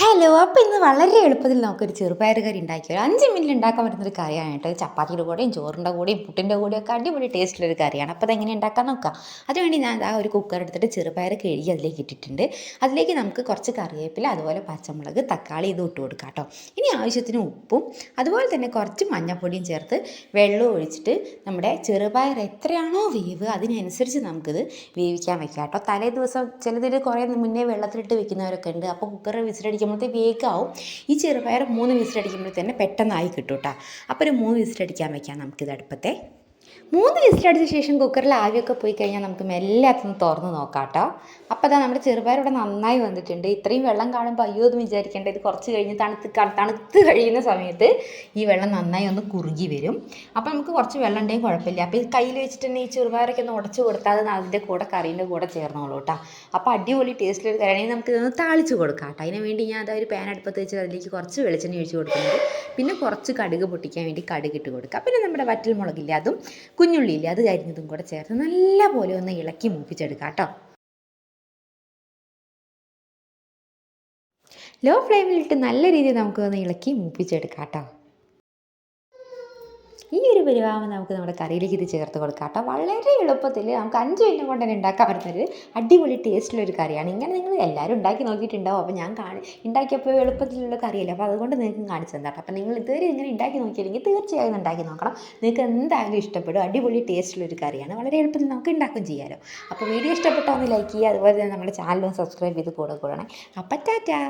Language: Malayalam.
ഹലോ അപ്പോൾ ഇന്ന് വളരെ എളുപ്പത്തിൽ നമുക്കൊരു ചെറുപയർ കറി ഉണ്ടാക്കി ഒരു അഞ്ച് മിനിറ്റ് ഉണ്ടാക്കാൻ പറ്റുന്നൊരു കറിയാണ് കേട്ടോ. ചപ്പാത്തിയുടെ കൂടെയും ചോറിന്റെ കൂടെയും പുട്ടിന്റെ കൂടെയും ഒക്കെ അടിപൊളി ടേസ്റ്റുള്ളൊരു കറിയാണ്. അപ്പോൾ അതെങ്ങനെ ഉണ്ടാക്കാൻ നോക്കാം. അതിനുവേണ്ടി ഞാൻ ആ ഒരു കുക്കർ എടുത്തിട്ട് ചെറുപയർ കഴുകി അതിലേക്ക് ഇട്ടിട്ടുണ്ട്. അതിലേക്ക് നമുക്ക് കുറച്ച് കറിവേപ്പില അതുപോലെ പച്ചമുളക് തക്കാളി ഇത് ഇട്ട് കൊടുക്കാം കേട്ടോ. ഇനി ആവശ്യത്തിന് ഉപ്പും അതുപോലെ തന്നെ കുറച്ച് മഞ്ഞൾപ്പൊടിയും ചേർത്ത് വെള്ളവും ഒഴിച്ചിട്ട് നമ്മുടെ ചെറുപയർ എത്രയാണോ വേവ് അതിനനുസരിച്ച് നമുക്കിത് വേവിക്കാൻ വെക്കാം കേട്ടോ. തലേ ദിവസം ചിലതിൽ കുറേ മുന്നേ വെള്ളത്തിലിട്ട് വെക്കുന്നവരൊക്കെ ഉണ്ട്. അപ്പോൾ കുക്കർ വിസിലടിക്കുമ്പോഴത്തെ വേഗമാവും ഈ ചെറുപയർ മൂന്ന് വിസിലടിക്കുമ്പോൾ തന്നെ പെട്ടെന്നായി കിട്ടും കേട്ടോ അപ്പോൾ ഒരു മൂന്ന് വിസിലടിക്കാൻ വയ്ക്കാം നമുക്കിത് അടുപ്പത്തെ. മൂന്ന് വിസിലടിച്ച ശേഷം കുക്കറിൽ ആവിയൊക്കെ പോയി കഴിഞ്ഞാൽ നമുക്ക് എല്ലാത്തിനും തുറന്ന് നോക്കാം കേട്ടോ അപ്പോൾ അതാ നമ്മുടെ ചെറുപയർ ഇവിടെ നന്നായി വന്നിട്ടുണ്ട്. ഇത്രയും വെള്ളം കാണുമ്പോൾ അയ്യോ എന്ന് വിചാരിക്കേണ്ട. ഇത് കുറച്ച് കഴിഞ്ഞ് തണുത്ത് തണുത്ത് കഴിയുന്ന സമയത്ത് ഈ വെള്ളം നന്നായി ഒന്ന് കുറുകി വരും. അപ്പോൾ നമുക്ക് കുറച്ച് വെള്ളം ഉണ്ടെങ്കിൽ കുഴപ്പമില്ല. അപ്പോൾ ഈ കയ്യിൽ വെച്ചിട്ട് തന്നെ ഈ ചെറുപയറൊക്കെ ഒന്ന് ഉടച്ച് കൊടുത്താൽ അത് അതിന്റെ കൂടെ കറീന്റെ കൂടെ ചേർന്നോളൂ കേട്ടോ. അപ്പോൾ അടിപൊളി ടേസ്റ്റിലൊരു കറിയാണെങ്കിൽ നമുക്ക് ഇതൊന്ന് താളിച്ച് കൊടുക്കാം കേട്ടോ. അതിന് വേണ്ടി ഞാൻ അതൊരു പാൻ അടുപ്പത്ത് വെച്ച് അതിലേക്ക് കുറച്ച് വെളിച്ചെണ്ണ ഒഴിച്ച് കൊടുക്കുന്നുണ്ട്. പിന്നെ കുറച്ച് കടുക് പൊട്ടിക്കാൻ വേണ്ടി കടുക് ഇട്ട് കൊടുക്കുക പിന്നെ നമ്മുടെ വറ്റൽ മുളകില്ല അതും കുഞ്ഞുള്ളിയില്ലേ അത് കരിഞ്ഞതും കൂടെ ചേർത്ത് നല്ല പോലെ ഒന്ന് ഇളക്കി മൂപ്പിച്ചെടുക്കാം കേട്ടോ. ലോ ഫ്ലെയിമിലിട്ട് നല്ല രീതിയിൽ നമുക്ക് ഒന്ന് ഇളക്കി മൂപ്പിച്ചെടുക്കാം കേട്ടോ. ഈ ഒരു പരിഭാവം നമുക്ക് നമ്മുടെ കറിയിലേക്ക് ഇത് ചേർത്ത് കൊടുക്കാം കേട്ടോ. വളരെ എളുപ്പത്തിൽ നമുക്ക് അഞ്ച് മിനിറ്റ് കൊണ്ട് തന്നെ ഉണ്ടാക്കാൻ പറ്റുന്നൊരു അടിപൊളി ടേസ്റ്റിലൊരു കറിയാണ്. ഇങ്ങനെ നിങ്ങൾ എല്ലാവരും ഉണ്ടാക്കി നോക്കിയിട്ടുണ്ടാവും. അപ്പോൾ ഞാൻ കാണി ഉണ്ടാക്കിയപ്പോൾ എളുപ്പത്തിലുള്ള കറിയല്ല. അപ്പോൾ അതുകൊണ്ട് നിങ്ങൾക്ക് കാണിച്ചു തന്നെ അപ്പോൾ നിങ്ങൾ ഇതുവരെ ഇങ്ങനെ ഉണ്ടാക്കി നോക്കിയില്ലെങ്കിൽ തീർച്ചയായും ഉണ്ടാക്കി നോക്കണം. നിങ്ങൾക്ക് എന്തായാലും ഇഷ്ടപ്പെടും. അടിപൊളി ടേസ്റ്റിലൊരു കറിയാണ്. വളരെ എളുപ്പത്തിൽ നമുക്ക് ഉണ്ടാക്കുകയും ചെയ്യാമല്ലോ അപ്പോൾ വീഡിയോ ഇഷ്ടപ്പെട്ടാൽ ഒന്ന് ലൈക്ക് ചെയ്യുക. അതുപോലെ തന്നെ നമ്മുടെ ചാനലും സബ്സ്ക്രൈബ് ചെയ്ത് കൂടെ കൂടണേ. അപ്പം ടാറ്റാ.